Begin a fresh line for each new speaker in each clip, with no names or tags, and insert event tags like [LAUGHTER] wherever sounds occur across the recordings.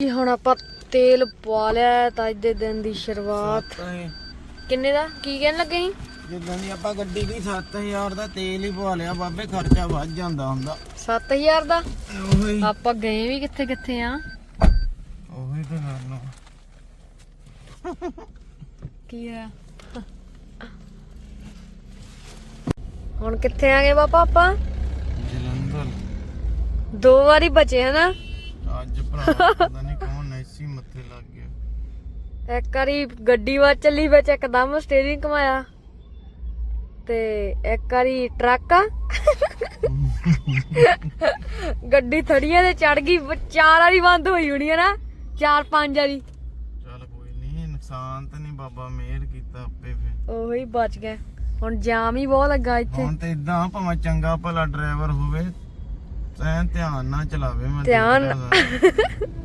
ਜੀ ਹੁਣ ਆਪਾਂ ਤੇਲ ਪਵਾ ਲਿਆ ਤਾਂ ਅੱਜ ਦੇ ਦਿਨ ਦੀ ਸ਼ੁਰੂਆਤ। ਕਿੰਨੇ ਦਾ? ਕੀ ਕਹਿਣ ਲੱਗੇ ਸੀ
ਜਿੱਦਾਂ ਦੀ ਆਪਾਂ ਗੱਡੀ ਦੀ 7000 ਦਾ ਤੇਲ ਹੀ ਪਵਾ ਲਿਆ ਬਾਬੇ ਖਰਚਾ ਵੱਧ ਜਾਂਦਾ ਹੁੰਦਾ।
7000 ਦਾ?
ਉਹੀ।
ਆਪਾਂ ਗਏ ਵੀ ਕਿੱਥੇ ਕਿੱਥੇ ਆ?
ਉਹੀ ਤਾਂ ਕਰਨਾ
ਕੀ ਆ ਹੁਣ ਕਿੱਥੇ ਆ ਗਏ ਪਾਪਾ ਆਪਾਂ?
ਜਲੰਧਰ।
ਦੋ ਵਾਰੀ ਬਚੇ ਹਨਾ?
ਭਰਾ ਪਤਾ ਨਹੀਂ ਕੌਣ ਨੈਸੀ ਮੱਥੇ ਲੱਗ ਗਿਆ।
ਇੱਕ ਵਾਰੀ ਗੱਡੀ ਵਾ ਚੱਲੀ ਵਿੱਚ ਇੱਕਦਮ ਸਟੀਅਰਿੰਗ ਘਮਾਇਆ। ਤੇ ਇੱਕ ਵਾਰੀ ਟਰੱਕ। ਆ ਗੱਡੀ ਥੜੀਆਂ ਤੇ ਚੜ ਗਈ ਚਾਰ ਵਾਰੀ ਬੰਦ ਹੋਈ ਹੋਣੀ ਹੈ ਨਾ ਚਾਰ ਪੰਜ ਵਾਰੀ।
ਚੱਲ ਕੋਈ ਨਹੀਂ ਨੁਕਸਾਨ ਤਾਂ ਨਹੀਂ ਬਾਬਾ ਮਿਹਰ ਕੀਤਾ ਆਪੇ ਫੇ
ਉਹੀ ਬਚ ਗਏ ਹੁਣ ਜਾਮ ਹੀ ਬਹੁਤ ਲੱਗਾ ਇੱਥੇ।
ਹੁਣ ਤੇ ਇਦਾਂ ਭਾਵੇਂ ਚੰਗਾ ਭਲਾ ਡਰਾਈਵਰ ਹੋਵੇ ਐਨ ਧਿਆਨ ਨਾਲ ਚਲਾਵੇ ਮੈਂ
ਧਿਆਨ- [LAUGHS]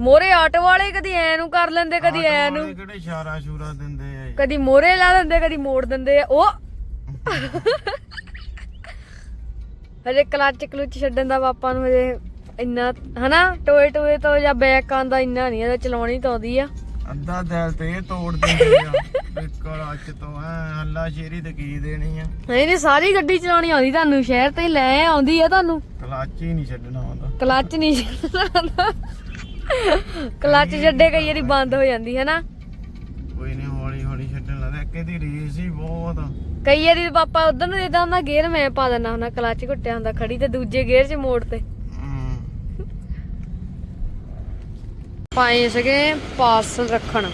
ਮੋਰੇ ਆਟੋ ਵਾਲੇ ਕਦੀ ਐ ਨੂੰ ਕਰ ਲੈਂਦੇ ਕਦੀ ਐ ਨੂੰ
ਕਿਹੜੇ ਇਸ਼ਾਰਾ ਸ਼ੂਰਾ ਦਿੰਦੇ ਆ?
ਕਦੀ ਮੋਰੇ ਲਾ ਦਿੰਦੇ ਕਦੀ ਮੋੜ ਦਿੰਦੇ ਆ ਉਹ। [LAUGHS] ਹਜੇ ਕਲੱਚ ਕਲੁੱਚ ਛੱਡਣ ਦਾ ਪਾਪਾ ਨੂੰ ਹਜੇ ਇੰਨਾ ਹਨਾ ਟੋਏ ਟੋਏ ਤੋਂ ਜਾਂ ਬੈਕ ਆਂਦਾ ਇੰਨਾ ਨਹੀਂ ਇਹਦਾ ਚਲਾਉਣੀ ਤਾਂ ਆਉਂਦੀ ਆ।
ਅੱਧਾ ਦਿਲ ਤੇ ਇਹ ਤੋੜ ਦਿੰਦੇ ਆ। ਬਿਕਲ ਅੱਜ ਤੋਂ ਐ ਹੱਲਾ ਸ਼ੇਰੀ ਤੇ ਕੀ ਦੇਣੀ ਆ?
ਨਹੀਂ ਨਹੀਂ ਸਾਰੀ ਗੱਡੀ ਚਲਾਉਣੀ ਆਉਂਦੀ ਤੁਹਾਨੂੰ ਸ਼ਹਿਰ ਤੇ ਲੈ ਆਉਂਦੀ ਆ ਤੁਹਾਨੂੰ।
ਕਲੱਚ ਹੀ ਨਹੀਂ ਛੱਡਣਾ ਆਉਂਦਾ।
ਕਲੱਚ ਨਹੀਂ ਛੱਡਣਾ ਕਲੱਚ ਛੱਡੇ ਕਈ ਵਾਰੀ ਬੰਦ ਹੋ ਜਾਂਦੀ ਹੈ ਨਾ?
ਕੋਈ ਨਹੀਂ ਹੌਲੀ ਹੌਲੀ ਛੱਡਣ ਲੱਗਦਾ। ਇੱਕ ਇਹਦੀ ਰੇਸ ਹੀ ਬਹੁਤ
ਕਈ ਵਾਰੀ ਪਾਪਾ ਉਧਰ ਨੂੰ ਦੇਦਾ ਹੁੰਦਾ ਗੇਅਰ ਮੈਂ ਪਾ ਦਿੰਦਾ ਹੁੰਦਾ ਕਲੱਚ ਘੁੱਟਿਆ ਹੁੰਦਾ ਖੜੀ ਤੇ ਦੂਜੇ ਗੇਅਰ 'ਚ ਮੋੜ ਤੇ। ਪਾਏ ਸੀਗੇ ਪਾਰਸਲ ਰੱਖਣ।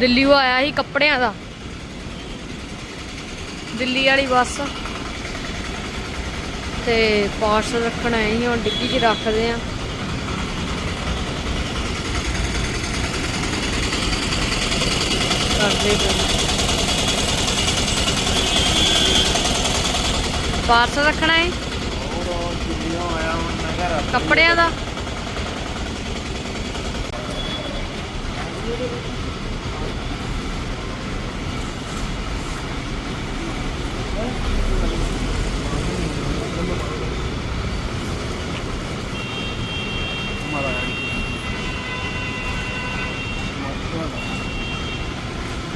ਦਿੱਲੀੋਂ ਆਇਆ ਸੀ ਕੱਪੜਿਆਂ ਦਾ। ਦਿੱਲੀ ਵਾਲੀ ਬੱਸ। ਤੇ ਪਾਰਸਲ ਰੱਖਣ ਆਏ ਸੀ ਹੁਣ ਡਿੱਗੀ 'ਚ ਰੱਖਦੇ ਆ। ਕਰਦੇ ਪਾਰਸਲ ਰੱਖਣਾ ਹੈ। ਕੱਪੜਿਆਂ ਦਾ।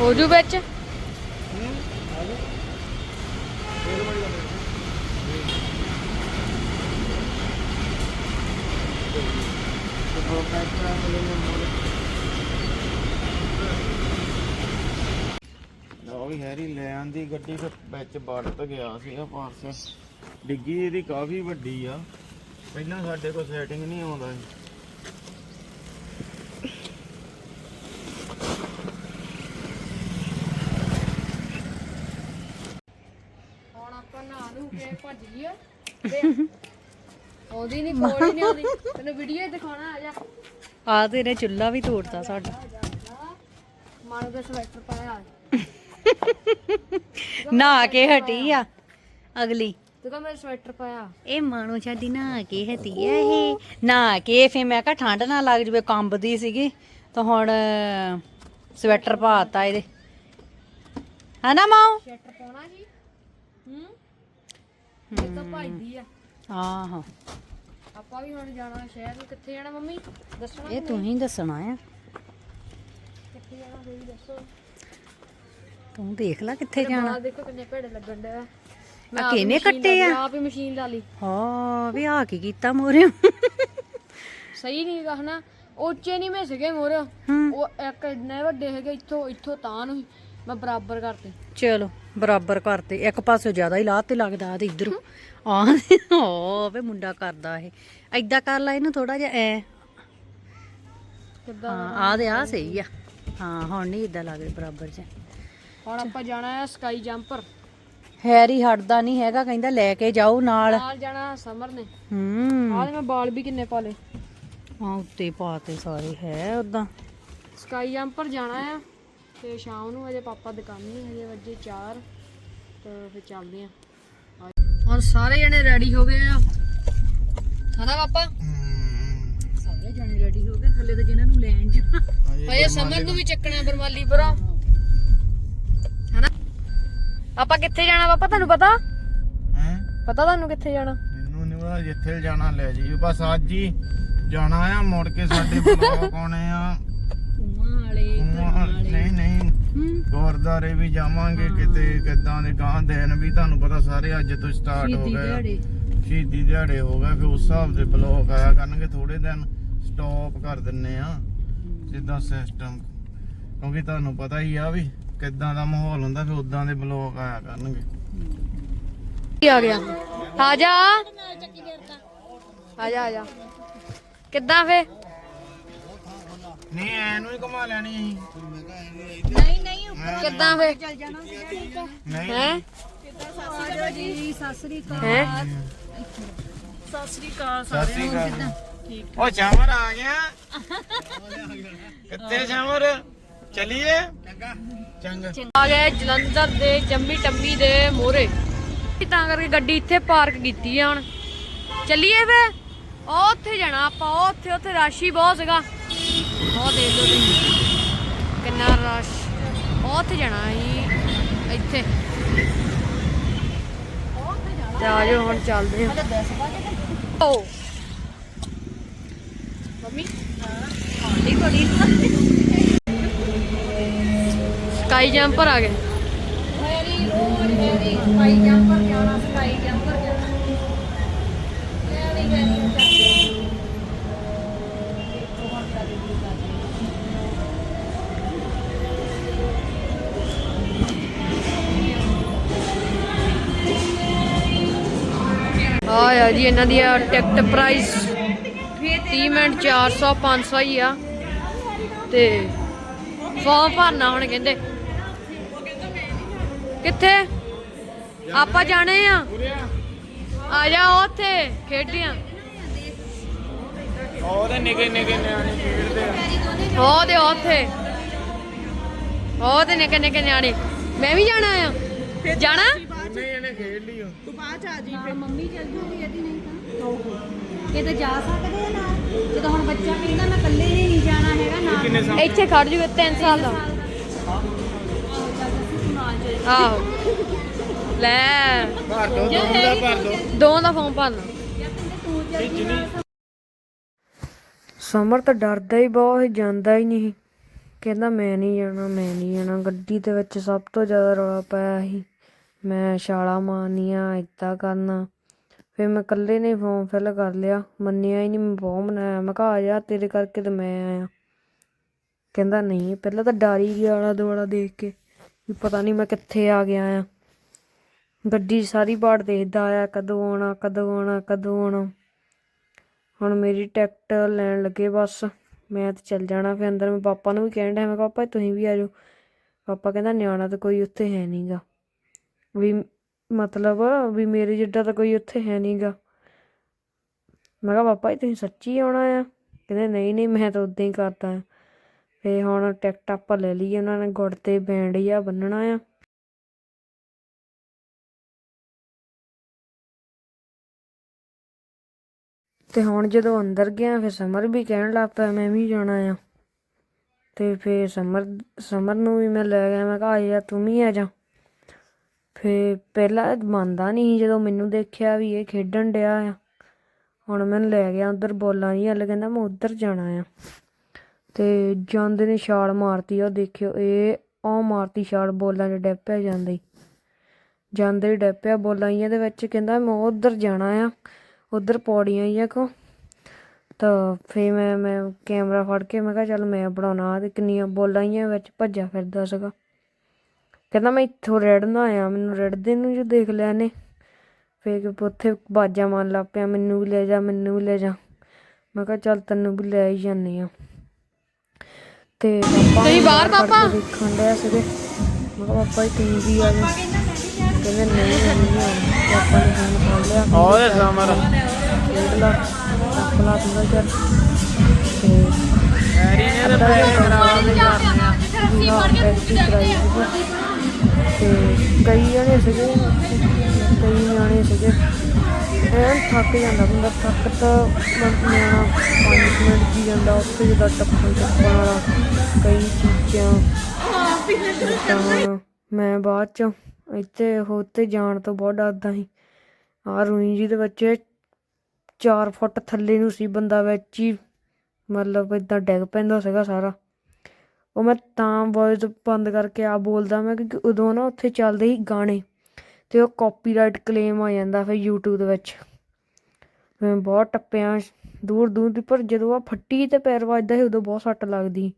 ਹੋ ਜੂ ਵਿੱਚ
ਉਹ ਵੀ ਹੈਰੀ ਲੈ ਆਂਦੀ ਗੱਡੀ ਤੇ ਵਿੱਚ ਵੜ ਤਾਂ ਗਿਆ ਸੀਗਾ ਪਾਰਸ ਡਿੱਗੀ ਇਹਦੀ ਕਾਫੀ ਵੱਡੀ ਆ। ਪਹਿਲਾਂ ਸਾਡੇ ਕੋਲ ਸੈਟਿੰਗ ਨਹੀਂ ਆਉਂਦਾ ਸੀ।
ਹੁਣ ਆਪਾਂ ਨਹਾ ਨੂੰ ਕੇ ਭੱਜ ਗਈ ਆਉਂਦੀ ਨਹੀਂ ਕੋਲ ਨਹੀਂ ਆਉਂਦੀ। ਤੈਨੂੰ ਵੀਡੀਓ ਦਿਖਾਉਣਾ ਆ ਜਾ।
ਆ ਤੇਰੇ ਚੁੱਲਾ ਵੀ ਤੋੜਤਾ ਸਾਡਾ।
ਮਾਨੂੰ ਦਾ ਸਵੈਟਰ ਪਾਇਆ।
ਨਹਾ ਕੇ ਹਟੀ ਆ। ਅਗਲੀ।
ਤੂੰ ਕਹ ਮੇਰਾ ਸਵੈਟਰ ਪਾਇਆ।
ਇਹ ਮਾਣੋ ਛਾਡੀ ਨਹਾ ਕੇ ਹਟੀ ਆ ਇਹ। ਨਹਾ ਕੇ ਫੇ ਮੈਂ ਕਿਹਾ ਠੰਡ ਨਾ ਲੱਗ ਜਵੇ ਕੰਬਦੀ ਸੀਗੀ। ਤਾਂ ਹੁਣ ਸਵੈਟਰ ਪਾਤਾ ਇਹਦੇ। ਹਨਾ ਮਾਓ
ਸਵੈਟਰ ਪਾਉਣਾ ਜੀ। ਹੂੰ? ਇਹ ਤਾਂ ਭਾਈਦੀ ਆ।
ਆਹੋ।
ਆਪਾਂ ਵੀ ਹੁਣ ਜਾਣਾ ਸ਼ਹਿਰ ਨੂੰ। ਕਿੱਥੇ ਜਾਣਾ ਮੰਮੀ? ਦੱਸਣਾ
ਇਹ ਤੂੰ ਹੀ ਦੱਸਣਾ ਆ।
ਕਿੱਥੇ ਜਾਣਾ ਤੁਸੀਂ ਦੱਸੋ।
ਤੂੰ ਦੇਖ ਲੈ ਕਿੱਥੇ ਜਾਣਾ।
ਆ ਦੇਖੋ ਕਿੰਨੇ ਭੇੜੇ ਲੱਗਣ ਦੇ ਆ।
ਆ ਕਿਹਨੇ ਕੱਟੇ ਆ?
ਆਪ ਹੀ ਮਸ਼ੀਨ ਲਾ ਲਈ।
ਹਾਂ ਵੀ ਆ ਕੀ ਕੀਤਾ ਮੋਰੇ
ਸਹੀ ਨਹੀਂ ਕਹਣਾ ਉੱਚੇ ਨਹੀਂ ਮੈਂ ਸੀਗੇ ਮੋਰ
ਹੂੰ।
ਉਹ ਇੱਕ ਇੰਨੇ ਵੱਡੇ ਹੈਗੇ ਇੱਥੋਂ ਇੱਥੋਂ ਤਾਂ ਨੂੰ। ਮੈਂ ਬਰਾਬਰ ਕਰਤੇ।
ਚਲੋ ਬਰਾਬਰ ਕਰਤੇ। ਇੱਕ ਪਾਸੇ ਜ਼ਿਆਦਾ ਹੀ ਲਾਹ ਤੇ ਲੱਗਦਾ ਤੇ ਇਧਰ। ਆ ਵੇ ਮੁੰਡਾ ਕਰਦਾ ਇਹ। ਐਦਾਂ ਕਰ ਲੈ ਇਹਨੂੰ ਥੋੜਾ ਜਿਹਾ ਐ।
ਕਿੱਦਾਂ
ਹਾਂ ਆ ਦੇ ਆ ਸਹੀ ਆ। ਹਾਂ ਹੁਣ ਨਹੀਂ ਇਦਾਂ ਲੱਗਦਾ ਬਰਾਬਰ ਚ
ਹੁਣ ਆਪਾਂ ਜਾਣਾ ਹੈ ਸਕਾਈ ਜੰਪਰ।
ਹੈਰੀ ਹਟਦਾ ਨਹੀਂ ਹੈਗਾ ਕਹਿੰਦਾ ਲੈ ਕੇ ਜਾਓ ਨਾਲ।
ਨਾਲ ਜਾਣਾ ਸਮਰ ਨੇ।
ਹੂੰ।
ਆਹ ਮੈਂ ਬਾਲ ਵੀ ਕਿੰਨੇ ਪਾ ਲਏ।
ਆ ਉੱਤੇ ਪਾਤੇ ਸਾਰੇ ਹੈ ਉਦਾਂ
ਸਕਾਈ ਜੰਪਰ ਜਾਣਾ ਆ ਤੇ ਸ਼ਾਮ ਨੂੰ ਅਜੇ ਪਾਪਾ ਦੁਕਾਨ ਨਹੀਂ ਹਜੇ ਵਜੇ 4 ਤੇ ਫਿਰ ਚੱਲਦੇ ਆ। ਹੁਣ ਸਾਰੇ ਜਣੇ ਰੈਡੀ ਹੋ ਗਏ ਆ। ਹਨਾ ਪਾਪਾ?
ਸਾਰੇ ਜਣੇ ਰੈਡੀ ਹੋ ਗਏ ਥੱਲੇ ਤਾਂ ਜਿਨ੍ਹਾਂ ਨੂੰ ਲੈਣ ਜਾਣਾ।
ਹਜੇ
ਸਮਰ ਨੂੰ ਵੀ ਚੱਕਣਾ ਬਰਮਾਲੀ ਹਨਾ ਆਪਾਂ ਕਿੱਥੇ ਜਾਣਾ ਪਾਪਾ ਤੁਹਾਨੂੰ ਪਤਾ?
ਹੈਂ?
ਪਤਾ ਤੁਹਾਨੂੰ ਕਿੱਥੇ ਜਾਣਾ?
ਮੈਨੂੰ ਨਹੀਂ ਪਤਾ ਜਿੱਥੇ ਜਾਣਾ ਲੈ ਜੀ ਬਸ ਅੱਜ ਹੀ ਜਾਣਾ ਆ ਮੁੜ ਕੇ ਸਾਡੇ ਬਲੌਗ ਆਉਣੇ ਆ।
ਵਾਲੇ
ਉਹਾਂ- ਨਹੀਂ ਨਹੀਂ।
ਹੂੰ।
ਗੁਰਦਾਰੇ ਵੀ ਜਾਵਾਂਗੇ ਕਿਤੇ ਕਿਦਾਂ ਦੇ ਗਾਂ ਦਿਨ ਵੀ ਤੁਹਾਨੂੰ ਪਤਾ ਸਾਰੇ ਅੱਜ ਤੋਂ ਸਟਾਰਟ ਹੋ
ਸ਼ਹੀਦੀ
ਗਏ। ਸ਼ਹੀਦੀ ਦਿਹਾੜੇ ਹੋ ਗਏ ਫਿਰ ਉਸ ਹਿਸਾਬ ਦੇ ਬਲੌਗ ਆਇਆ ਕਰਨਗੇ ਥੋੜੇ ਦਿਨ ਸਟਾਪ ਕਰ ਦਿੰਨੇ ਆ। ਜਿੱਦਾਂ ਸਿਸਟਮ ਕਿਉਂਕਿ ਤੁਹਾਨੂੰ ਪਤਾ ਹੀ ਆ ਵੀ ਕਿਦਾਂ ਦਾ ਮਾਹੌਲ ਹੁੰਦਾ ਫਿਰ ਉਦਾਂ ਦੇ ਬਲੌਗ ਆਇਆ ਕਰਨਗੇ।
ਕੀ ਆ ਗਿਆ? ਆ ਜਾ। ਆ ਜਾ ਆ ਜਾ। ਕਿੱਦਾਂ ਫੇ?
ਨਹੀਂ ਐਨੂੰ ਹੀ ਘੁਮਾ ਲੈਣੀ ਅਸੀਂ।
ਨਹੀਂ ਨਹੀਂ
ਕਿੱਦਾਂ ਫੇ?
ਚੱਲ ਜਾਣਾ
ਨਹੀਂ।
ਹੈ?
ਆਜੋ ਜੀ ਸਤਿ ਸ੍ਰੀ ਅਕਾਲ।
ਹੈ?
ਸਤਿ ਸ੍ਰੀ ਅਕਾਲ
ਸਤਿ ਸ਼੍ਰੀ ਅਕਾਲ। ਉਹ ਸ਼ਾਮਰ ਆ ਗਿਆ। ਕਿੱਥੇ ਸ਼ਾਮਰ? ਚਲੀਏ? ਚੰਗਾ। ਚੰਗਾ।
ਆ ਗਏ ਜਲੰਧਰ ਦੇ ਜੰਮੀ ਟੰਮੀ ਦੇ ਮੋਰੇ ਤਾਂ ਕਰਕੇ ਗੱਡੀ ਇੱਥੇ ਪਾਰਕ ਕੀਤੀ ਆ ਹੁਣ। ਚੱਲੀਏ ਫੇ ਉਹ ਉੱਥੇ ਜਾਣਾ ਆਪਾਂ। ਉਹ ਉੱਥੇ ਉੱਥੇ ਰਸ਼ ਹੀ ਬਹੁਤ ਸੀਗਾ। ਉਹ ਦੇਖ ਲਓ ਤੁਸੀਂ। ਕਿੰਨਾ ਰਸ਼। ਉਹ ਉੱਥੇ ਜਾਣਾ ਅਸੀਂ ਇੱਥੇ। ਤੇ ਆ ਜਾਓ ਹੁਣ ਚੱਲਦੇ ਹਾਂ ਓ। ਮੰਮੀ।
ਆਂਟੀ ਬੜੀ
ਸਕਾਈ ਜੰਪਰ ਆ ਗਏ।
ਮੇਰੀ ਰੋਡ ਮੇਰੀ ਸਕਾਈ ਜੰਪਰ ਜਾਣਾ ਸਕਾਈ ਜੰਪਰ ਜਾਣਾ ਮੇਰੀ ਮੇਰੀ
ਆ ਆ ਜੀ ਇਹਨਾਂ ਦੀ ਟਿਕਟ ਪ੍ਰਾਈਸ 30 ਮਿੰਟ 400 500 ਹੀ ਆ। ਤੇ ਫਾਰਮ ਭਰਨਾ ਹੁਣ ਕਹਿੰਦੇ। ਕਿੱਥੇ? ਆਪਾਂ ਜਾਣੇ ਆ। ਆ ਜਾ ਉੱਥੇ ਖੇਡੀਆਂ
ਉਹਦੇ ਨਿਆਣੇ ਖੇਡਦੇ ਆ।
ਉਹ ਦੇ ਉੱਥੇ। ਉਹ ਦੇ ਨਿੱਕੇ ਨਿੱਕੇ ਨਿਆਣੇ। ਮੈਂ ਵੀ ਜਾਣਾ ਆ। ਜਾਣਾ?
ਨਹੀਂ ਇਹਨੇ ਖੇਡ ਲਈ
ਹਾਂ ਮੰਮੀ ਚੱਲ ਜੂਗੀ ਇਹਦੀ ਨਹੀਂ ਤਾਂ। ਇਹ ਤਾਂ ਜਾ ਸਕਦੇ ਆ ਨਾਲ। ਜਦੋਂ ਹੁਣ ਬੱਚਾ ਕਹਿੰਦਾ ਮੈਂ ਇਕੱਲੇ ਨੇ ਨਹੀਂ ਜਾਣਾ ਹੈਗਾ
ਇੱਥੇ ਖੜ ਜੂਗੇ 3 ਸਾਲ ਦਾ। ਆਹੋ। ਲੈ।
ਭਰ ਦੋ ਦੋ ਦਾ ਭਰ ਦੋ।
ਦੋ ਦਾ ਫਾਰਮ ਭਰਨਾ ਸਮਰ ਤਾਂ ਡਰਦਾ ਹੀ ਬਹੁਤ ਜਾਂਦਾ ਹੀ ਨਹੀਂ। ਕਹਿੰਦਾ ਮੈਂ ਨਹੀਂ ਜਾਣਾ ਮੈਂ ਨਹੀਂ ਜਾਣਾ। ਗੱਡੀ ਦੇ ਵਿੱਚ ਸਭ ਤੋਂ ਜ਼ਿਆਦਾ ਰੌਲਾ ਪਾਇਆ ਸੀ। ਮੈਂ ਛਾਲਾ ਮਾਰਨੀਆਂ ਏਦਾਂ ਕਰਨਾ। ਫਿਰ ਮੈਂ ਇਕੱਲੇ ਨੇ ਫਾਰਮ ਫਿਲ ਕਰ ਲਿਆ। ਮੰਨਿਆ ਹੀ ਨਹੀਂ ਮੈਂ ਬਹੁਤ ਮਨਾਇਆ। ਮੈਂ ਕਿਹਾ ਆ ਜਾ ਤੇਰੇ ਕਰਕੇ ਤੇ ਮੈਂ ਆਇਆ। ਕਹਿੰਦਾ ਨਹੀਂ ਪਹਿਲਾਂ ਤਾਂ ਡਰ ਹੀ ਗਿਆ ਆਲਾ ਦੁਆਲਾ ਦੇਖ ਕੇ। ਵੀ ਪਤਾ ਨਹੀਂ ਮੈਂ ਕਿੱਥੇ ਆ ਗਿਆ ਆ। ਗੱਡੀ ਸਾਰੀ ਬਾੜ ਦੇਖਦਾ ਆਇਆ, ਕਦੋਂ ਆਉਣਾ ਕਦੋਂ ਆਉਣਾ ਕਦੋਂ ਆਉਣਾ। ਹੁਣ ਮੇਰੀ ਟਿਕਟ ਲੈਣ ਲੱਗੇ ਬਸ। ਮੈਂ ਤਾਂ ਚੱਲ ਜਾਣਾ ਫਿਰ ਅੰਦਰ। ਮੈਂ ਪਾਪਾ ਨੂੰ ਵੀ ਕਹਿਣ ਡਿਆ, ਮੈਂ ਕਿਹਾ, ਪਾਪਾ ਤੁਸੀਂ ਵੀ ਆ ਜਾਓ। ਪਾਪਾ ਕਹਿੰਦਾ, ਨਿਆਣਾ ਤਾਂ ਕੋਈ ਉੱਥੇ ਹੈ ਨਹੀਂਗਾ ਵੀ ਮਤਲਬ ਵੀ ਮੇਰੇ ਜਿੱਡਾ ਤਾਂ ਕੋਈ ਉੱਥੇ ਹੈ ਨਹੀਂਗਾ ਮੈਂ ਕਿਹਾ, ਪਾਪਾ ਜੀ, ਤੁਸੀਂ ਸੱਚੀ ਆਉਣਾ ਆ? ਕਹਿੰਦੇ, ਨਹੀਂ ਨਹੀਂ, ਮੈਂ ਤਾਂ ਉਦਾਂ ਹੀ ਕਰਦਾ ਆ। ਫੇ ਹੁਣ ਟਿਕਟ ਆਪਾਂ ਲੈ ਲਈ ਉਹਨਾਂ ਨੇ ਗੁੜ ਤੇ ਬੈਂਡ ਆ ਬੰਨਣਾ ਆ। ਤੇ ਹੁਣ ਜਦੋਂ ਅੰਦਰ ਗਿਆ, ਫਿਰ ਸਮਰ ਵੀ ਕਹਿਣ ਲੱਗ ਪਿਆ, ਮੈਂ ਵੀ ਜਾਣਾ ਆ। ਤੇ ਫਿਰ ਸਮਰ ਸਮਰ ਨੂੰ ਵੀ ਮੈਂ ਲੈ ਗਿਆ, ਮੈਂ ਕਿਹਾ ਆ ਜਾ ਤੂੰ ਵੀ ਆ ਜਾ। ਫਿਰ ਪਹਿਲਾਂ ਮੰਨਦਾ ਨਹੀਂ ਸੀ, ਜਦੋਂ ਮੈਨੂੰ ਦੇਖਿਆ ਵੀ ਇਹ ਖੇਡਣ ਡਿਆ ਆ। ਹੁਣ ਮੈਨੂੰ ਲੈ ਗਿਆ, ਉਧਰ ਬੋਲਾਂ ਜੀ ਹਲ ਕਹਿੰਦਾ, ਮੈਂ ਉਧਰ ਜਾਣਾ ਆ। ਤੇ ਜਾਂਦੇ ਨੇ ਛਾਲ ਮਾਰਤੀ ਆ ਉਹ ਦੇਖਿਓ, ਇਹ ਆ ਮਾਰਤੀ ਛਾਲ ਬੋਲਾਂ 'ਚ ਡੱਪਿਆ ਜਾਂਦੇ ਹੀ। ਜਾਂਦੇ ਹੀ ਡੱਪਿਆ ਬੋਲਾਂ ਹੀ ਦੇ ਵਿੱਚ, ਕਹਿੰਦਾ ਮੈਂ ਉਧਰ ਜਾਣਾ ਆ, ਉਧਰ ਪੌੜੀਆਂ ਹੀ ਆ ਕੋ। ਤਾਂ ਫੇ ਮੈਂ ਮੈਂ ਕੈਮਰਾ ਫੜ ਕੇ, ਮੈਂ ਕਿਹਾ ਚੱਲ ਮੈਂ ਬਣਾਉਣਾ ਤੇ ਕਿੰਨੀਆਂ ਬੋਲਾਂ ਹੀ ਵਿੱਚ, ਭੱਜਿਆ ਫਿਰਦਾ ਸੀਗਾ। ਕਹਿੰਦਾ ਮੈਂ ਇੱਥੋਂ ਰੜਨਾ ਆਇਆ, ਮੈਨੂੰ ਰੜਦੇ ਨੂੰ ਜੋ ਦੇਖ ਲਿਆ ਨੇ ਫੇਰ ਉੱਥੇ ਬਾਜਾ ਮਾਰਨ ਲੱਗ ਪਿਆ, ਮੈਨੂੰ ਵੀ ਲੈ ਜਾ, ਮੈਨੂੰ ਵੀ ਲੈ ਜਾ। ਮੈਂ ਕਿਹਾ ਚੱਲ ਤੈਨੂੰ ਵੀ ਲੈ ਹੀ ਜਾਂਦੇ ਆ ਤੇ ਪਾਪਾ ਤੁਸੀਂ ਬਾਹਰ ਪਾਪਾ? ਦੇਖਣ ਡਿਆ ਸੀਗੇ। ਮੈਂ ਕਿਹਾ ਪਾਪਾ ਜੀ ਤੁਸੀਂ ਵੀ ਆ ਜਾ ਕਹਿੰਦੇ ਨਹੀਂ ਨਹੀਂ ਆਉਣਾ ਪਾਪਾ ਨੇ ਫੋਨ ਫੜ ਲਿਆ।
ਉਹਦੇ ਸਮਰ
ਖੇਡ ਲਾ ਲਾ ਥੋੜਾ ਜਿਹਾ। ਤੇ
ਹੈਰੀ ਨੇ ਤਾਂ ਪੈਸੇ ਖਰਾਬ ਹੀ ਕਰਨੇ ਆ।
ਤੇ ਕਈ ਜਣੇ ਸੀਗੇ ਕਈ ਨਿਆਣੇ ਸੀਗੇ। ਐਨ ਥੱਕ ਜਾਂਦਾ ਬੰਦਾ, ਥੱਕ ਤਾਂ ਬੰਦ ਨਿਆਣਾ 5 ਮਿੰਟ ਜੀ ਜਾਂਦਾ, ਉੱਥੇ ਜਿੱਦਾਂ ਟੱਪਣ ਟੱਪਣ ਵਾਲਾ ਕਈ ਚੀਜ਼ਾਂ, ਤਾਂ ਮੈਂ ਬਾਅਦ ਚ ਇੱਥੇ ਹੋਤੇ ਜਾਣ ਤੋਂ ਬਹੁਤ ਡਰਦਾ ਸੀ। ਆ ਰੂਈ ਜੀ ਦੇ ਬੱਚੇ 4 ਫੁੱਟ ਥੱਲੇ ਨੂੰ ਸੀ, ਬੰਦਾ ਵਿੱਚ ਹੀ ਮਤਲਬ ਇਦਾਂ ਡਿੱਗ ਪੈਂਦਾ ਸੀਗਾ ਸਾਰਾ। ਉਹ ਮੈਂ ਤਾਂ ਵੌਇਸ ਬੰਦ ਕਰਕੇ ਆ ਬੋਲਦਾ ਮੈਂ, ਕਿਉਂਕਿ ਉਦੋਂ ਨਾ ਉੱਥੇ ਚੱਲਦੇ ਸੀ ਗਾਣੇ। ਅਤੇ ਉਹ ਕਾਪੀਰਾਈਟ ਕਲੇਮ ਆ ਜਾਂਦਾ ਫਿਰ ਯੂਟਿਊਬ ਦੇ ਵਿੱਚ। ਮੈਂ ਬਹੁਤ ਟੱਪਿਆ ਦੂਰ ਦੂਰ ਦੀ, ਪਰ ਜਦੋਂ ਆ ਫੱਟੀ ਤੇ ਪੈਰ ਵੱਜਦਾ ਸੀ, ਉਦੋਂ ਬਹੁਤ ਸੱਟ ਲੱਗਦੀ।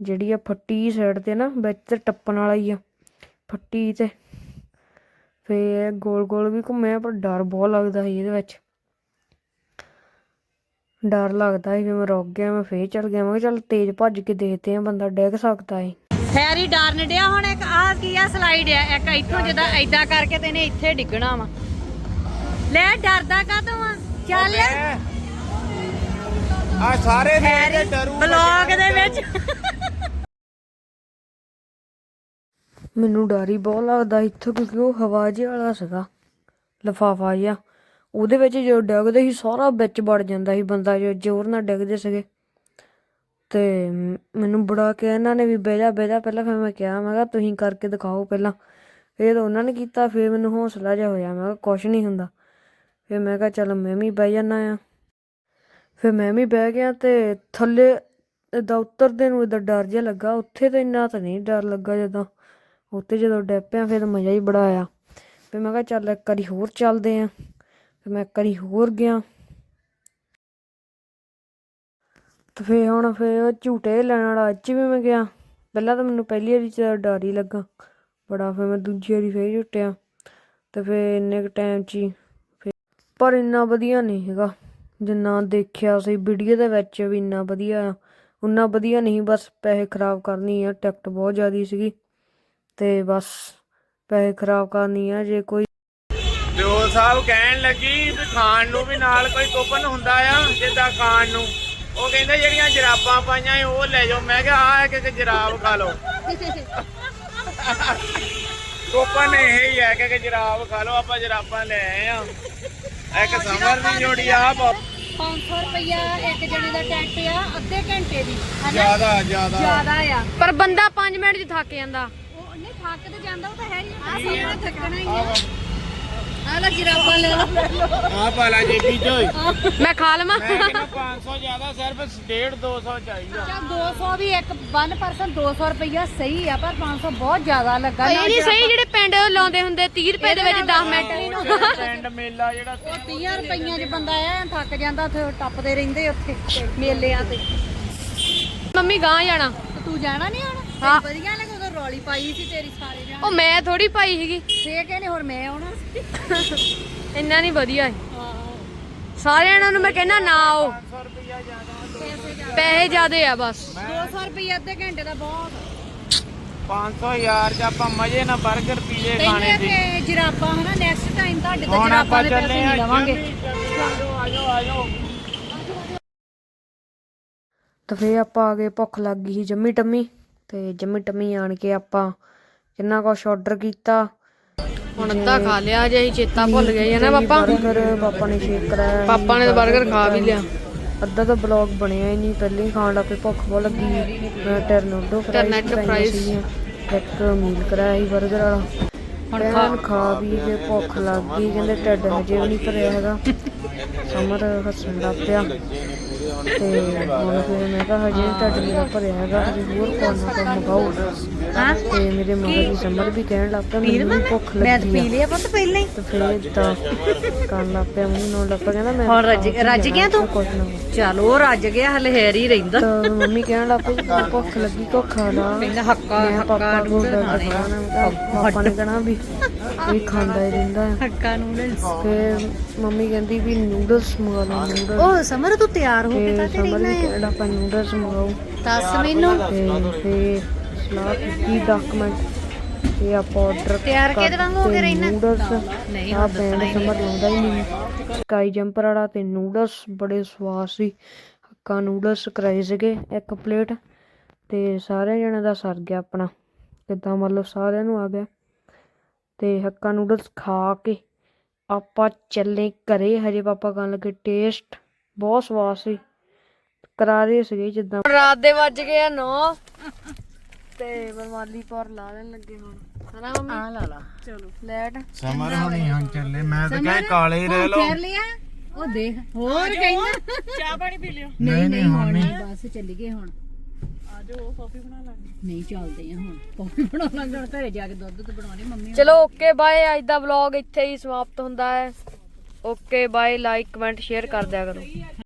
ਜਿਹੜੀ ਆ ਫੱਟੀ ਸਾਈਡ ਤੇ ਨਾ, ਵਿੱਚ ਤੇ ਟੱਪਣ ਵਾਲਾ ਹੀ ਆ, ਫੱਟੀ ਤੇ। ਫੇਰ ਗੋਲ ਗੋਲ ਵੀ ਘੁੰਮਿਆ, ਪਰ ਡਰ ਬਹੁਤ ਲੱਗਦਾ ਸੀ ਇਹਦੇ ਵਿੱਚ। ਡਰ ਲੱਗਦਾ ਸੀ ਵੀ ਮੈਂ ਰੁਕ ਗਿਆ, ਮੈਂ ਫੇਰ ਚੱਲ ਗਿਆ, ਮੈਂ ਕਿਹਾ ਚੱਲ ਤੇਜ਼ ਭੱਜ ਕੇ ਦੇਖਦੇ ਆ ਬੰਦਾ ਡਿੱਗ ਸਕਦਾ ਹੈ
ਹੈਰੀ ਡਰਨ ਡਿਆ ਹੁਣ ਇੱਕ ਆ ਕੀ ਆ ਸਲਾਈਡ ਆ ਇੱਕ ਇੱਥੋਂ ਜਿੱਦਾਂ ਐਦਾਂ ਕਰਕੇ ਤੇ ਇਹਨੇ ਇੱਥੇ ਡਿੱਗਣਾ ਵਾ। ਲੈ ਡਰਦਾ ਕਾਹਤੋਂ ਆ? ਚੱਲ।
ਆ ਸਾਰੇ ਦੇਖ ਕੇ ਡਰੂ
ਬਲੌਗ ਦੇ ਵਿੱਚ।
ਮੈਨੂੰ ਡਰ ਹੀ ਬਹੁਤ ਲੱਗਦਾ ਇੱਥੋਂ ਕਿਉਂਕਿ ਉਹ ਹਵਾ ਜਿਹੀ ਵਾਲਾ ਸੀਗਾ ਲਫਾਫਾ ਜਿਹਾ। ਉਹਦੇ ਵਿੱਚ ਜੋ ਡਿੱਗਦੇ ਸੀ ਸਾਰਾ ਵਿੱਚ ਵੜ ਜਾਂਦਾ ਸੀ ਬੰਦਾ ਜੋ ਜ਼ੋਰ ਨਾਲ ਡਿੱਗਦੇ ਸੀਗੇ। ਤੇ ਮੈਨੂੰ ਬੜਾ ਕਿ ਇਹਨਾਂ ਨੇ ਵੀ ਬਹਿ ਜਾ ਬਹਿ ਜਾ, ਪਹਿਲਾਂ ਫਿਰ ਮੈਂ ਕਿਹਾ ਮੈਂ ਕਿਹਾ ਤੁਸੀਂ ਕਰਕੇ ਦਿਖਾਓ ਪਹਿਲਾਂ। ਫਿਰ ਉਹਨਾਂ ਨੇ ਕੀਤਾ, ਫਿਰ ਮੈਨੂੰ ਹੌਸਲਾ ਜਿਹਾ ਹੋਇਆ, ਮੈਂ ਕਿਹਾ ਕੁਛ ਨਹੀਂ ਹੁੰਦਾ। ਫਿਰ ਮੈਂ ਕਿਹਾ, ਚੱਲ ਮੈਂ ਵੀ ਬਹਿ ਜਾਣਾ ਆ। ਫਿਰ ਮੈਂ ਵੀ ਬਹਿ ਗਿਆ ਤੇ ਥੱਲੇ ਏਦਾਂ ਉਤਰਦੇ ਨੂੰ ਏਦਾਂ ਡਰ ਜਿਹਾ ਲੱਗਾ। ਉੱਥੇ ਤਾਂ ਇੰਨਾ ਤਾਂ ਨਹੀਂ ਡਰ ਲੱਗਾ ਜਦੋਂ। ਉੱਤੇ ਜਦੋਂ ਡੈਪਿਆ ਫਿਰ ਮਜ਼ਾ ਹੀ ਬੜਾ ਆਇਆ। ਫਿਰ ਮੈਂ ਕਿਹਾ, ਚੱਲ ਇੱਕ ਵਾਰੀ ਹੋਰ ਚੱਲਦੇ ਆਂ। ਫਿਰ ਮੈਂ ਇੱਕ ਵਾਰੀ ਹੋਰ ਗਿਆ। ਤੇ ਫਿਰ ਹੁਣ ਫਿਰ ਉਹ ਝੂਟੇ ਲੈਣ ਵਾਲਾ ਅੱਜ ਵੀ ਮੈਂ ਗਿਆ। ਪਹਿਲਾਂ ਤਾਂ ਮੈਨੂੰ ਪਹਿਲੀ ਵਾਰੀ ਚ ਡਰ ਹੀ ਲੱਗਾ। ਬੜਾ ਫਿਰ ਮੈਂ ਦੂਜੀ ਵਾਰੀ ਫੇਰ ਝੁੱਟਿਆ। ਤੇ ਫਿਰ ਇੰਨੇ ਕੁ ਟਾਈਮ ਚ ਹੀ ਪਰ ਇੰਨਾ ਵਧੀਆ ਨਹੀਂ ਹੈਗਾ। ਜਿੰਨਾ ਦੇਖਿਆ ਸੀ ਵੀਡੀਓ ਦੇ ਵਿੱਚ ਵੀ ਇੰਨਾ ਵਧੀਆ ਉਨਾ ਵਧੀਆ ਨਹੀਂ, ਬਸ ਪੈਸੇ ਖਰਾਬ ਕਰਨੀ ਆ, ਟਿਕਟ ਬਹੁਤ ਜ਼ਿਆਦੀ ਸੀਗੀ। ਤੇ ਬਸ ਪੈਸੇ ਖਰਾਬ ਕਰਨੀ ਆ, ਜੇ ਕੋਈ
ਦਿਓ ਸਾਹਿਬ ਕਹਿਣ ਲੱਗੀ ਵੀ ਖਾਣ ਨੂੰ ਵੀ ਨਾਲ ਕੋਈ ਕੋਪਨ ਹੁੰਦਾ ਆ, ਜਿੱਦਾਂ ਖਾਣ ਨੂੰ। ਉਹ ਕਹਿੰਦੇ ਜਿਹੜੀਆਂ ਜਰਾਬਾਂ ਪਾਈਆਂ ਸੀ ਉਹ ਲੈ ਜਾਓ। ਮੈਂ ਕਿਹਾ ਆ ਇੱਕ ਇੱਕ ਜਰਾਬ ਖਾ ਲਓ। ਕੋਪਨ ਇਹ ਹੀ ਹੈ ਕਿ ਜਰਾਬ ਖਾ ਲਓ ਆਪਾਂ ਜਰਾਬਾਂ ਲੈ ਆਏ ਆ। ਇੱਕ ਸਮਰ ਦੀ ਜੋੜੀ ਆ ਬਹੁਤ
500 ਰੁਪਇਆ ਇੱਕ ਜਣੇ ਦਾ ਟੈਂਟ ਆ ਅੱਧੇ ਘੰਟੇ ਦੀ
ਜ਼ਿਆਦਾ ਜ਼ਿਆਦਾ।
ਜ਼ਿਆਦਾ ਆ।
ਪਰ ਬੰਦਾ 5 ਮਿੰਟ 'ਚ ਥੱਕ ਜਾਂਦਾ।
ਉਹ ਉਹਨੇ ਥੱਕ ਤੇ ਜਾਂਦਾ ਉਹ ਤਾਂ ਹੈ ਹੀ ਆ। ਥੱਕਣਾ ਹੀ ਆ। ਆ ਲੈ ਜਰਾਬਾਂ ਲੈ ਲਓ।
ਆ ਪਾਲਾ ਜੇਬੀ ਚੋਈ
ਮੈਂ ਖਾ ਲਵਾਂ।
ਮੈਂ ਕਹਿੰਦਾ 500 ਜ਼ਿਆਦਾ ਸਿਰਫ 1.5 200 ਚਾਹੀਦਾ।
ਚਾ 200 ਵੀ ਇੱਕ ਵਨ ਪਰਸਨ 200 ਰੁਪਇਆ ਸਹੀ ਆ ਪਰ 500 ਬਹੁਤ ਜ਼ਿਆਦਾ ਲੱਗਾ।
ਇਹ ਨਹੀਂ ਸਹੀ ਜਿਹੜੇ ਪਿੰਡ ਲਾਉਂਦੇ ਹੁੰਦੇ 30 ਰੁਪਏ ਦੇ ਵਿੱਚ 10 ਮਿੰਟ।
ਪਿੰਡ ਮੇਲਾ ਜਿਹੜਾ
ਉਹ 30 ਰੁਪਈਆਂ 'ਚ ਬੰਦਾ ਐ ਥੱਕ ਜਾਂਦਾ ਉੱਥੇ ਟੱਪਦੇ ਰਹਿੰਦੇ ਉੱਥੇ ਮੇਲਿਆਂ ਤੇ।
ਮੰਮੀ ਗਾਂ ਜਾਣਾ।
ਤੇ ਜਾਣਾ ਨਹੀਂ ਹੁਣ ਵਧੀਆ ਲੱਗਾ ਰੌਲੀ ਪਾਈ ਸੀ ਤੇਰੀ ਸਾਰੇ ਜਾਣ।
ਉਹ ਮੈਂ ਥੋੜੀ ਪਾਈ ਸੀਗੀ।
ਫੇਰ ਕਹਿੰਦੇ ਹੁਣ ਮੈਂ ਆਉਣਾ ਸੀ।
ਇੰਨਾ ਨਹੀਂ ਵਧੀਆ ਸੀ। ਸਾਰਿਆਂ ਨੂੰ ਮੈਂ ਕਹਿੰਦਾ ਨਾ ਆਓ।
500 ਰੁਪਇਆ ਜ਼ਿਆਦਾ
ਪੈਸੇ ਜ਼ਿਆਦੇ। ਆ ਬਸ।
200 ਰੁਪਈਆ ਅੱਧੇ ਘੰਟੇ ਦਾ ਬਹੁਤ।
500 ਯਾਰ ਚ ਆਪਾਂ ਮਜੇ ਨਾਲ 버ਗਰ
ਕਹਿੰਦੇ
ਖਾਣੇ
ਆ
ਸੀ।
ਕਿ ਜਰਾਬਾਂ ਹਨਾ ਨੈਕਸਟ ਟਾਈਮ ਤੁਹਾਡੇ ਤੋਂ
ਹੁਣ
ਜਰਾਬਾਂ
ਆਪਾਂ
ਦੇ ਪੈਸੇ
ਚੱਲੇ
ਨਹੀਂ
ਆ
ਲਵਾਂਗੇ
ਆਜੋ ਆਜੋ ਆਜੋ।
ਤਾਂ ਫੇਰ ਆਪਾਂ ਆ ਗਏ ਭੁੱਖ ਲੱਗ ਗਈ ਸੀ ਜੰਮੀ ਟੰਮੀ ਤੇ ਜੰਮੀ ਟਮੀ ਆਣ ਕੇ ਆਪਾਂ ਕਿੰਨਾ ਕੁਛ ਆਰਡਰ ਕੀਤਾ। ਹੁਣ ਅੱਧਾ ਖਾ ਲਿਆ ਜੇ ਚੇਤਾ ਭੁੱਲ ਗਏ ਹੈ ਨਾ ਪਾਪਾ। ਬਰਗਰ ਪਾਪਾ ਨੇ ਸ਼ੇਕ ਕਰਾਇਆ।
ਪਾਪਾ ਨੇ ਤਾਂ ਖਾ ਵੀ ਲਿਆ।
ਅੱਧਾ ਤਾਂ ਬਲੌਗ ਬਣਿਆ ਹੀ ਨਹੀਂ ਪਹਿਲੇ ਖਾਣ ਲੱਗ ਪਏ ਭੁੱਖ ਬਹੁਤ ਲੱਗੀ। ਟਰਨੋਡੋ
ਟਰਨੈਟ
ਫਰਾਈਜ਼ ਵਾਲਾ। ਹੁਣ ਖਾ ਵੀ ਜੇ ਭੁੱਖ ਲੱਗ ਗਈ। ਕਹਿੰਦੇ ਢਿੱਡ ਹਜੇ ਵੀ ਨਹੀਂ ਭਰਿਆ ਹੈਗਾ। ਸਮਰ ਹੱਸਣ ਲੱਗ ਪਿਆ। ਤੇ ਹੁਣ ਫਿਰ ਮੈਂ ਕਿਹਾ ਹਜੇ ਨੀ ਢਿੱਡ ਮੇਰਾ ਭਰਿਆ ਹੈਗਾ ਹਜੇ ਹੋਰ ਕੋਨਾ ਕੋ ਮਗਾਓ।
ਹਾਂ?
ਤੇ ਮੇਰੇ ਮਗਰ ਦੀ ਸਮਰ ਵੀ ਕਹਿਣ ਲੱਗ ਪਿਆ ਮੈਨੂੰ ਵੀ ਭੁੱਖ
ਮੈਂ ਤਾਂ
ਲੱਗੀ
ਪੀ ਲਿਆ ਪੁੱਤ ਪਹਿਲਾਂ ਹੀ।
ਤੇ ਫਿਰ ਤਾਂ ਕਰਨ ਲੱਗ ਪਿਆ ਮੂੰਹ ਨਾਲ ਲੱਗ ਪਿਆ ਕਹਿੰਦਾ ਮੈਂ
ਹੁਣ ਰੱਜ- ਰੱਜ ਗਿਆ ਤੂੰ?
ਨਾ।
ਚਲ ਉਹ ਰੱਜ ਗਿਆ ਹਲੇ ਹੈਰ ਹੀ ਰਹਿੰਦਾ।
ਤਾਂ ਮੰਮੀ ਕਹਿਣ ਲੱਗ ਪਈ ਕਿ ਭੁੱਖ ਲੱਗੀ ਕੋ ਖਾਣਾ
ਹੱਕਾ
ਮੈਂ
ਹੱਕਾ
ਨੂੰ
ਨੂਡਲ
ਪਾਪਾ ਨੇ ਕਹਿਣਾ ਵੀ ਇਹ ਖਾਂਦਾ ਹੀ ਰਹਿੰਦਾ
ਹੱਕਾ ਨੂਡਲਸ।
ਫਿਰ ਮੰਮੀ ਕਹਿੰਦੀ ਵੀ ਨੂਡਲਸ ਮੰਗਾ ਲਓ ਨੂਡਲ
ਉਹ ਸਮਰ ਤੂੰ ਤਿਆਰ ਹੋ ਕੇ ਤਾਂ
ਕਹਿਣ ਲੱਗ ਪਿਆ ਨੂਡਲਸ ਮੰਗਾਓ।
ਦੱਸ ਮੈਨੂੰ।
ਤੇ ਸਲਾਹ ਕੀਤੀ ਡਾਕੂਮੈਂਟ ਤੇ ਆਪਾਂ ਆਰਡਰ
ਤਿਆਰ ਕਿਹਦੇ ਵਾਂਗੂ ਹੋ ਕੇ ਰਹਿਣਾ?
ਨੂਡਲਸ
ਨਹੀਂ,
ਆ ਬੈਂਡ ਸਮਝ ਲਾਉਂਦਾ ਹੀ ਨਹੀਂ। ਸਕਾਈ ਜੰਪਰ ਵਾਲਾ ਤੇ ਨੂਡਲਸ ਬੜੇ ਸਵਾਦ ਸੀ। ਹੱਕਾ ਨੂਡਲਸ ਕਰਾਏ ਸੀਗੇ ਇੱਕ ਪਲੇਟ ਤੇ ਸਾਰੇ ਜਣਿਆਂ ਦਾ ਸਰ ਗਿਆ ਆਪਣਾ। ਕਿੱਦਾਂ ਮਤਲਬ ਸਾਰਿਆਂ ਨੂੰ ਆ ਗਿਆ। ਤੇ ਹੱਕਾ ਨੂਡਲਸ ਖਾ ਕੇ ਆਪਾਂ ਚੱਲੇ ਘਰੇ। ਹਜੇ ਪਾਪਾ ਕਰਨ ਲੱਗੇ ਟੇਸਟ ਬਹੁਤ ਸਵਾਦ ਸੀ। ਕਰਾਰੇ ਸੀਗੇ ਜਿੱਦਾਂ ਰਾਤ ਦੇ ਵੱਜ ਗਏ ਆ 9 ਤੇ ਬਰਮਾਲੀ ਪੌਰ ਲਾ ਲੈਣ ਲੱਗੇ ਹੁਣ। ਹਨਾ ਮੰਮੀ?
ਆ ਲਾ ਲਾ।
ਚਲੋ ਲੈਟ।
ਸਮਰ ਹੁਣੀ ਹੁਣ ਚੱਲੇ। ਮੈਂ ਤਾਂ ਕਹੇ ਕਾਲੇ ਹੀ ਰਹਿ ਲਓ।
ਫੇਰ ਲਿਆ? ਉਹ ਦੇਖ ਹੋਰ ਕਹਿੰਦਾ।
ਚਾਹ ਪਾਣੀ ਪੀ ਲਿਓ।
ਨਹੀਂ ਨਹੀਂ ਹੁਣ
ਬਸ ਚੱਲੀ ਗਏ ਹੁਣ।
ਆਜੋ ਕਾਫੀ ਬਣਾ ਲਾਂਗੇ।
ਨਹੀਂ ਚੱਲਦੇ ਆ ਹੁਣ। ਕਾਫੀ ਬਣਾ ਲਾਂਗੇ ਹੁਣ ਘਰੇ ਜਾ ਕੇ ਦੁੱਧ ਤੇ ਬਣਾਉਣੇ ਮੰਮੀ
ਚਲੋ ਓਕੇ ਬਾਏ ਅੱਜ ਦਾ ਵਲੌਗ ਇੱਥੇ ਹੀ ਸਮਾਪਤ ਹੁੰਦਾ ਹੈ। Okay bye like comment share ਕਰ ਦਿਆ ਕਰੋ।